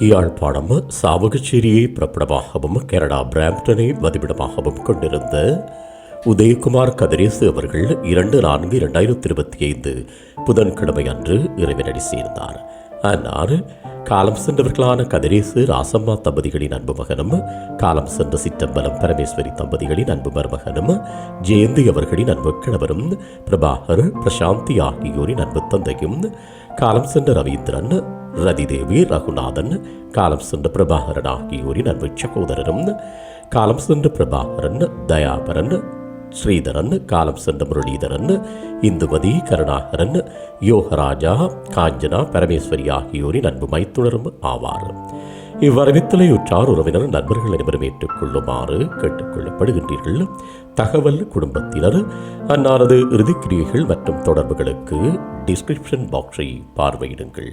Yazhpanam சாவகச்சேரியை பிறப்பிடமாகவும் Canada பிராம்டனை வதிவிடமாகவும் கொண்டிருந்த உதயகுமார் கதிரேசு அவர்கள் இரண்டு நான்கு இரண்டாயிரத்தி இருபத்தி ஐந்து புதன்கிழமை அன்று இறைவனடி சேர்ந்தார் அன்னார் காலம் சென்றவர்களான கதிரேசு ராசம்மா தம்பதிகளின் அன்பு மகனும் காலம் சென்ற சிற்றம்பலம் பரமேஸ்வரி தம்பதிகளின் அன்பு மருமகனும் ஜெயந்தி அவர்களின் அன்பு கணவரும் பிரபாகர் பிரசாந்தி ஆகியோரின் அன்பு தந்தையும் காலம் சென்ற ரவீந்திரன் ரதிதேவி ரகுநாதன் காலம் சென்ற பிரபாகரன் ஆகியோரின் அன்பு சகோதரரும் காலம் சென்ற பிரபாகரன் தயாபரன் ஸ்ரீதரன் காலம் சென்ற முரளிதரன் இந்துமதி கருணாகரன் யோகராஜா காஞ்சனா பரமேஸ்வரி ஆகியோரின் அன்பு மைத்துணரும் ஆவார் இவ்வரவித்தலை உற்றார் உறவினர் நண்பர்கள் அனைவரும் ஏற்றுக்கொள்ளுமாறு கேட்டுக்கொள்ளப்படுகின்றீர்கள் தகவல் குடும்பத்தினர் அன்னாரது இறுதிக்கிரியைகள் மற்றும் தொடர்புகளுக்கு டிஸ்கிரிப்ஷன் பாக்ஸை பார்வையிடுங்கள்